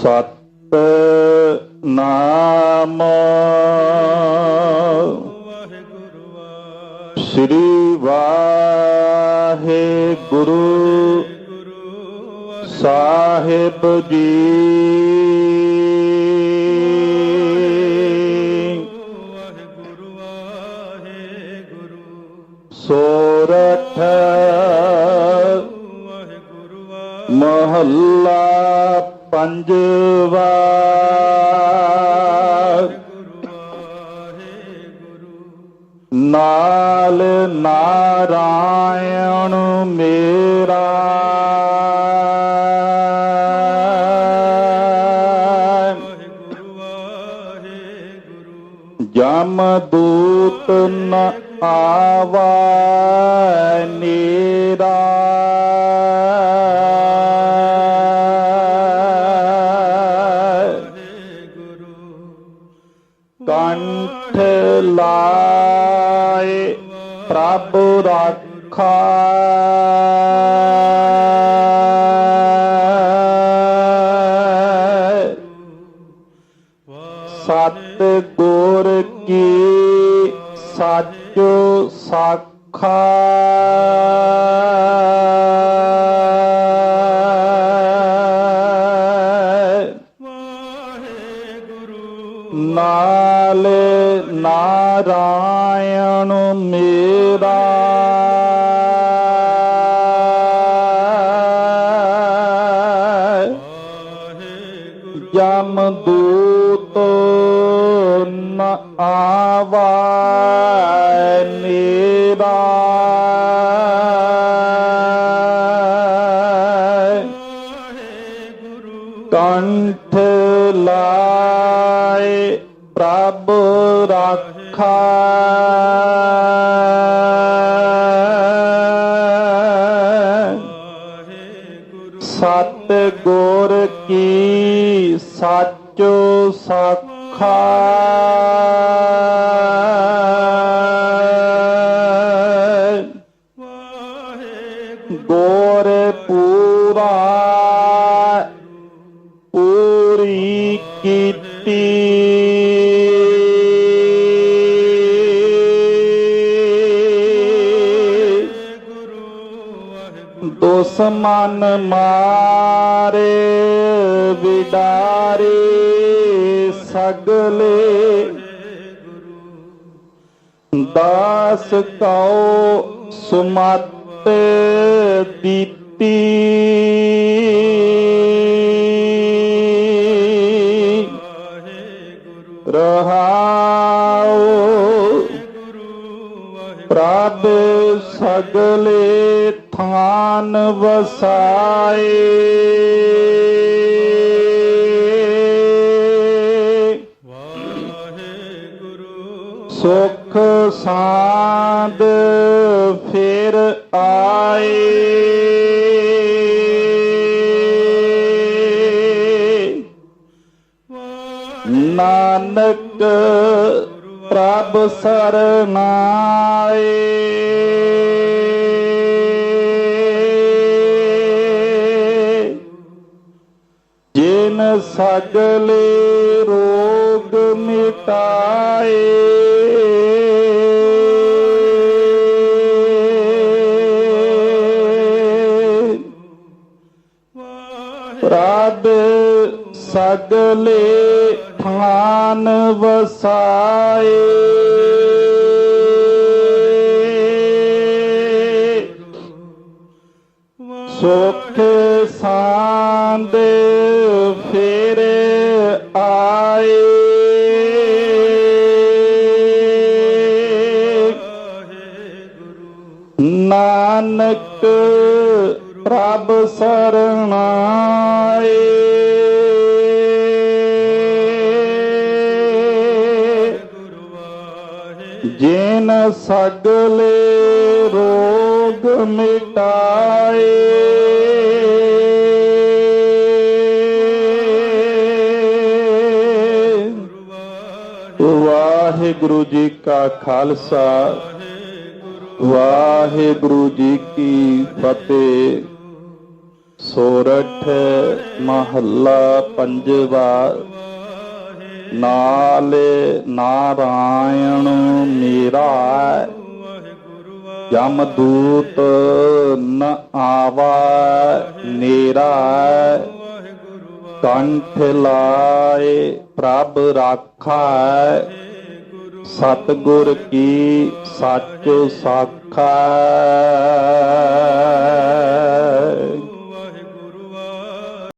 ਸਤ ਨਾਮ। ਵਾਹਿਗੁਰੂ ਸ੍ਰੀ ਵਾਹਿਗੁਰੂ ਵਾਹਿਗੁਰੂ ਸਾਹਿਬ ਜੀ। ਵਾਹਿਗੁਰੂ ਵਾਹਿਗੁਰੂ ਸੋਰਠ ਵਾਹਿਗੁਰੂ ਮਹੱਲਾ ਪੰਜਵਾ ਵਾਹਿਗੁਰੂ ਨਾਲ ਨਾਰਾਇਣ ਮੇਰਾ। ਜਮ ਦੂਤ ਨ ਆਵਾ ਨੀਰਾ। ਕੰਠ ਲਾਏ ਪ੍ਰਭ ਰਾਖਾ। ਸਤ ਗੁਰ ਕੀ ਸਾਚੋ ਸਾਖਾ। ਨਾਲ ਨਾਰਾਇਣ ਮੇਰਾ। ਵਾਹਿਗੁਰੂ ਜਮ ਦੂਤ ਨ ਆਵਾ ਨੀਰਾ ਪ੍ਰਭ ਰਾਖਾ। ਸਤ ਗੁਰ ਕੀ ਸੱਚ ਸਾਖਾ। ਵਾਹਿਗੁਰੂ। ਗੋਰ ਪੂਰੀ ਵਾਹਿਗੁਰੂ ਦੁਸ਼ਮਨ ਮਾਰੇ ਵਿਡਾਰੇ ਸਗਲੇ। ਦਾਸ ਕਉ ਸੁਮਤ ਦਿੱਤੀ। ਵਾਹਿਗੁਰੂ ਰਹਾਉ ਪ੍ਰਭ ਸਗਲੇ ਖਾਨ ਵਸਾਏ। ਵਾਹਿਗੁਰੂ ਸੁਖ ਸਾਂਦ ਫਿਰ ਆਏ। ਨਾਨਕ ਪ੍ਰਭ ਸਰਨਾਏ। ਸਗਲੇ ਰੋਗ ਮਿਟਾਏ। ਪ੍ਰਭ ਸਗਲੇ ਥਾਨ ਵਸਾਏ। ਸੁਖ ਸਾਂਦ ਨਾਨਕ ਪ੍ਰਭ ਸਰਣਾਏ। ਗੁਰੂ ਸਗਲੇ ਰੋਗ ਮਿਟਾਏ। ਵਾਹਿਗੁਰੂ ਜੀ ਕਾ ਖਾਲਸਾ। ਵਾਹਿਗੁਰੂ ਜੀ ਕੀ ਫਤਿਹ। ਸੋਰਠ ਮਹੱਲਾ ਪੰਜਵਾ। ਨਾਲ ਨਾਰਾਇਣ ਮੇਰਾ ਜਮ ਦੂਤ ਨ ਆਵਾ ਨੇਰਾ ਕੰਠ ਲਾਏ ਪ੍ਰਭ ਰਾਖਾ ਸਤਿਗੁਰ ਕੀ ਸੱਚ ਸਾਖਾ